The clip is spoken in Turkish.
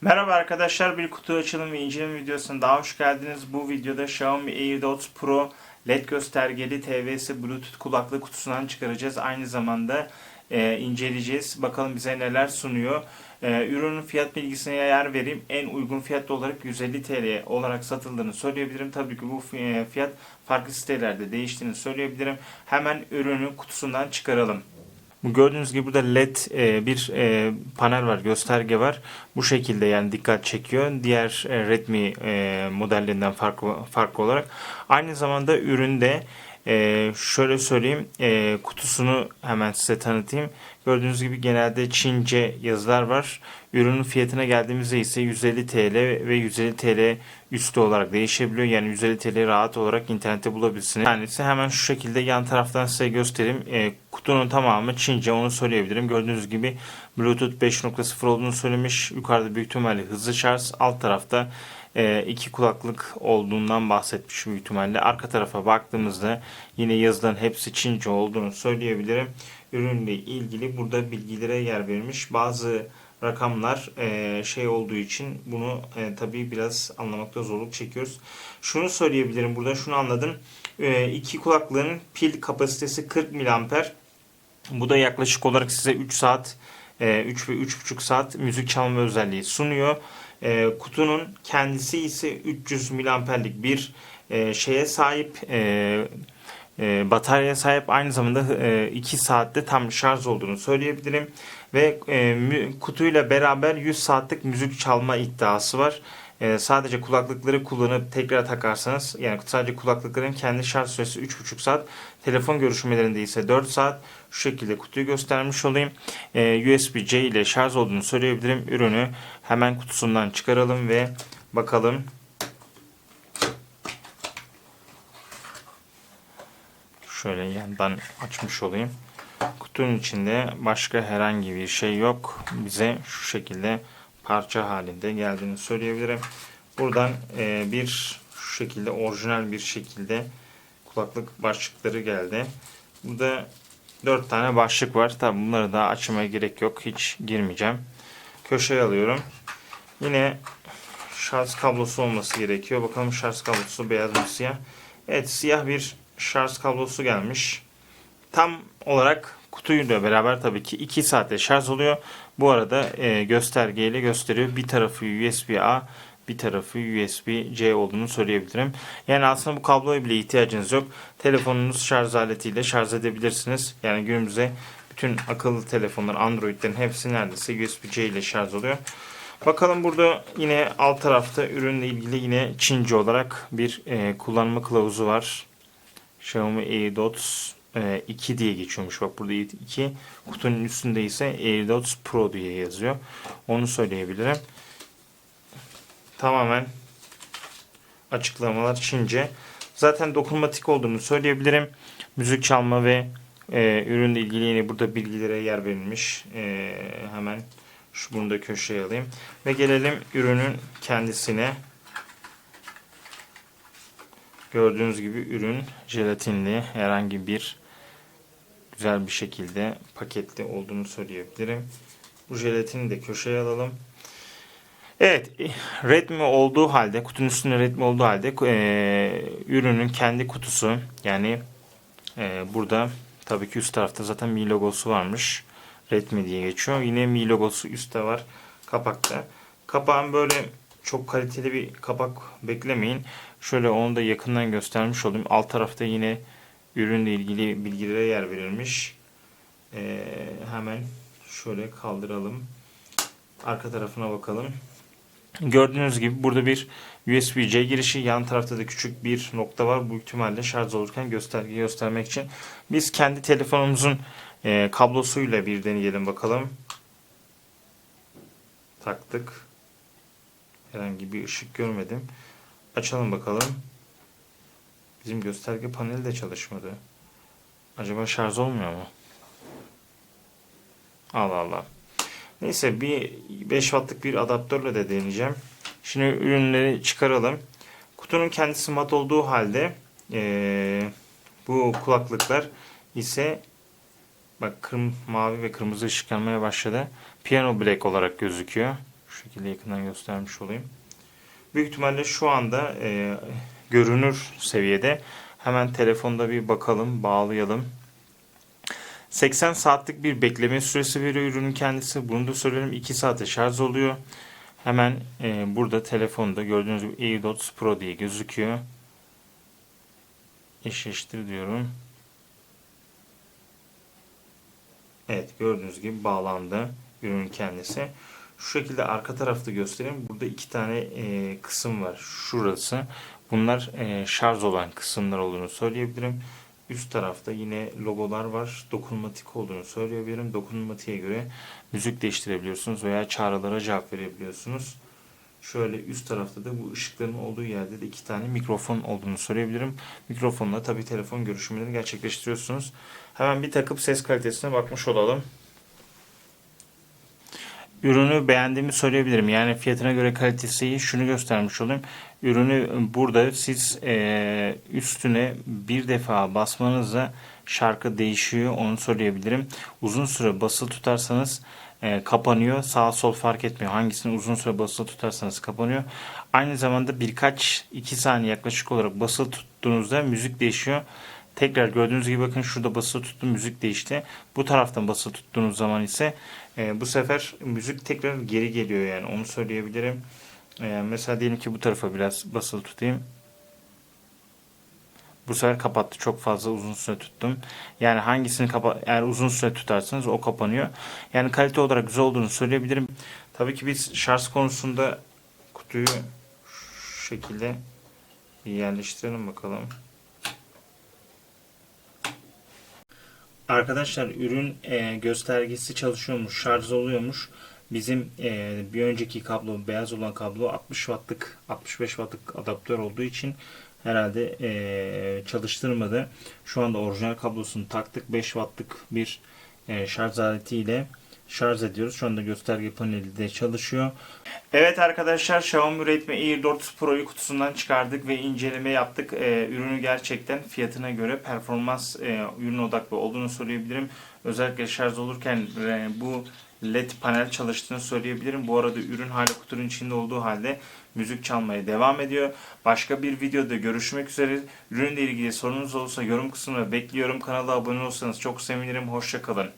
Merhaba arkadaşlar bir kutu açılım ve inceleme videosuna daha hoş geldiniz. Bu videoda Xiaomi AirDots Pro LED göstergeli TV'si Bluetooth kulaklık kutusundan çıkaracağız. Aynı zamanda e, inceleyeceğiz. Bakalım bize neler sunuyor. E, ürünün fiyat bilgisine yer vereyim. En uygun fiyatlı olarak 150 TL olarak satıldığını söyleyebilirim. Tabii ki bu fi- fiyat farklı sitelerde değiştiğini söyleyebilirim. Hemen ürünü kutusundan çıkaralım. Bu gördüğünüz gibi burada led e, bir e, panel var, gösterge var. Bu şekilde yani dikkat çekiyor. Diğer e, Redmi e, modellerinden farklı farklı olarak. Aynı zamanda üründe e, şöyle söyleyeyim e, kutusunu hemen size tanıtayım. Gördüğünüz gibi genelde Çince yazılar var. Ürünün fiyatına geldiğimizde ise 150 TL ve 150 TL üstü olarak değişebiliyor. Yani 150 TL rahat olarak internette bulabilirsiniz. Tanesi hemen şu şekilde yan taraftan size göstereyim. E, kutunun tamamı Çince onu söyleyebilirim. Gördüğünüz gibi Bluetooth 5.0 olduğunu söylemiş. Yukarıda büyük ihtimalle hızlı şarj. Alt tarafta e, iki kulaklık olduğundan bahsetmiş büyük ihtimalle. Arka tarafa baktığımızda yine yazılan hepsi Çince olduğunu söyleyebilirim. Ürünle ilgili burada bilgilere yer verilmiş. Bazı rakamlar e, şey olduğu için bunu e, tabii biraz anlamakta zorluk çekiyoruz. Şunu söyleyebilirim burada şunu anladım. E, iki kulaklığın pil kapasitesi 40 miliamper. Bu da yaklaşık olarak size 3 saat, e, 3 ve 3,5 saat müzik çalma özelliği sunuyor. E, kutunun kendisi ise 300 miliamperlik bir e, şeye sahip, e, e, bataryaya sahip. Aynı zamanda 2 saatte tam şarj olduğunu söyleyebilirim. Ve e, mü- kutuyla beraber 100 saatlik müzik çalma iddiası var. E, sadece kulaklıkları kullanıp tekrar takarsanız yani sadece kulaklıkların kendi şarj süresi 3,5 saat. Telefon görüşmelerinde ise 4 saat. Şu şekilde kutuyu göstermiş olayım. E, USB-C ile şarj olduğunu söyleyebilirim. Ürünü hemen kutusundan çıkaralım ve bakalım. Şöyle yandan açmış olayım. Kutunun içinde başka herhangi bir şey yok. Bize şu şekilde parça halinde geldiğini söyleyebilirim. Buradan e, bir şu şekilde orijinal bir şekilde kulaklık başlıkları geldi. Burada 4 tane başlık var. Tabi bunları da açmaya gerek yok. Hiç girmeyeceğim. Köşeye alıyorum. Yine şarj kablosu olması gerekiyor. Bakalım şarj kablosu beyaz mı siyah? Evet siyah bir şarj kablosu gelmiş. Tam olarak kutuyla beraber tabii ki 2 saatte şarj oluyor. Bu arada e, göstergeyle gösteriyor. Bir tarafı USB-A, bir tarafı USB-C olduğunu söyleyebilirim. Yani aslında bu kabloya bile ihtiyacınız yok. Telefonunuz şarj aletiyle şarj edebilirsiniz. Yani günümüzde bütün akıllı telefonlar, Android'lerin hepsi neredeyse USB-C ile şarj oluyor. Bakalım burada yine alt tarafta ürünle ilgili yine Çince olarak bir e, kullanma kılavuzu var. Xiaomi AirDots 2 diye geçiyormuş. Bak burada 2. Kutunun üstünde ise AirDots Pro diye yazıyor. Onu söyleyebilirim. Tamamen açıklamalar Çince. Zaten dokunmatik olduğunu söyleyebilirim. Müzik çalma ve e, ürünle ilgili yine burada bilgilere yer verilmiş. E, hemen şu bunu da köşeye alayım. Ve gelelim ürünün kendisine. Gördüğünüz gibi ürün jelatinli herhangi bir güzel bir şekilde paketli olduğunu söyleyebilirim. Bu jelatini de köşeye alalım. Evet, Redmi olduğu halde, kutunun üstünde Redmi olduğu halde e, ürünün kendi kutusu yani e, burada tabii ki üst tarafta zaten Mi logosu varmış. Redmi diye geçiyor. Yine Mi logosu üstte var kapakta. Kapağın böyle çok kaliteli bir kapak beklemeyin. Şöyle onu da yakından göstermiş olayım. Alt tarafta yine ürünle ilgili bilgilere yer verilmiş. Ee, hemen şöyle kaldıralım. Arka tarafına bakalım. Gördüğünüz gibi burada bir USB-C girişi. Yan tarafta da küçük bir nokta var. Bu ihtimalle şarj olurken gösterge göstermek için. Biz kendi telefonumuzun e, kablosuyla bir deneyelim bakalım. Taktık. Herhangi bir ışık görmedim. Açalım bakalım. Bizim gösterge paneli de çalışmadı. Acaba şarj olmuyor mu? Allah Allah. Neyse bir 5 wattlık bir adaptörle de deneyeceğim. Şimdi ürünleri çıkaralım. Kutunun kendisi mat olduğu halde eee, bu kulaklıklar ise bak kırm mavi ve kırmızı ışık yanmaya başladı. Piano black olarak gözüküyor. Şekilde yakından göstermiş olayım. Büyük ihtimalle şu anda e, görünür seviyede. Hemen telefonda bir bakalım, bağlayalım. 80 saatlik bir bekleme süresi veriyor ürünün kendisi. Bunu da söyleyelim 2 saate şarj oluyor. Hemen e, burada telefonda gördüğünüz gibi AirDots Pro diye gözüküyor. Eşleştir diyorum. Evet gördüğünüz gibi bağlandı ürünün kendisi. Şu şekilde arka tarafta göstereyim. Burada iki tane e, kısım var. Şurası. Bunlar e, şarj olan kısımlar olduğunu söyleyebilirim. Üst tarafta yine logolar var. Dokunmatik olduğunu söyleyebilirim. Dokunmatiğe göre müzik değiştirebiliyorsunuz veya çağrılara cevap verebiliyorsunuz. Şöyle üst tarafta da bu ışıkların olduğu yerde de iki tane mikrofon olduğunu söyleyebilirim. Mikrofonla tabi telefon görüşmelerini gerçekleştiriyorsunuz. Hemen bir takıp ses kalitesine bakmış olalım. Ürünü beğendiğimi söyleyebilirim. Yani fiyatına göre kalitesi. Şunu göstermiş olayım. Ürünü burada siz e, üstüne bir defa basmanızda şarkı değişiyor. Onu söyleyebilirim. Uzun süre basılı tutarsanız e, kapanıyor. Sağ sol fark etmiyor. Hangisini uzun süre basılı tutarsanız kapanıyor. Aynı zamanda birkaç iki saniye yaklaşık olarak basılı tuttuğunuzda müzik değişiyor. Tekrar gördüğünüz gibi bakın şurada basılı tuttum müzik değişti. Bu taraftan basılı tuttuğunuz zaman ise e, bu sefer müzik tekrar geri geliyor yani onu söyleyebilirim. E, mesela diyelim ki bu tarafa biraz basılı tutayım. Bu sefer kapattı. Çok fazla uzun süre tuttum. Yani hangisini kapa eğer uzun süre tutarsanız o kapanıyor. Yani kalite olarak güzel olduğunu söyleyebilirim. Tabii ki biz şarj konusunda kutuyu şu şekilde yerleştirelim bakalım. Arkadaşlar ürün e, göstergesi çalışıyormuş, şarj oluyormuş. Bizim e, bir önceki kablo, beyaz olan kablo 60 wattlık, 65 wattlık adaptör olduğu için herhalde e, çalıştırmadı. Şu anda orijinal kablosunu taktık. 5 wattlık bir e, şarj aletiyle şarj ediyoruz. Şu anda gösterge paneli de çalışıyor. Evet arkadaşlar Xiaomi Redmi Air 4 Pro'yu kutusundan çıkardık ve inceleme yaptık. Ee, ürünü gerçekten fiyatına göre performans e, ürün odaklı olduğunu söyleyebilirim. Özellikle şarj olurken e, bu LED panel çalıştığını söyleyebilirim. Bu arada ürün hala kutunun içinde olduğu halde müzik çalmaya devam ediyor. Başka bir videoda görüşmek üzere. Ürünle ilgili sorunuz olursa yorum kısmına bekliyorum. Kanala abone olursanız çok sevinirim. Hoşçakalın.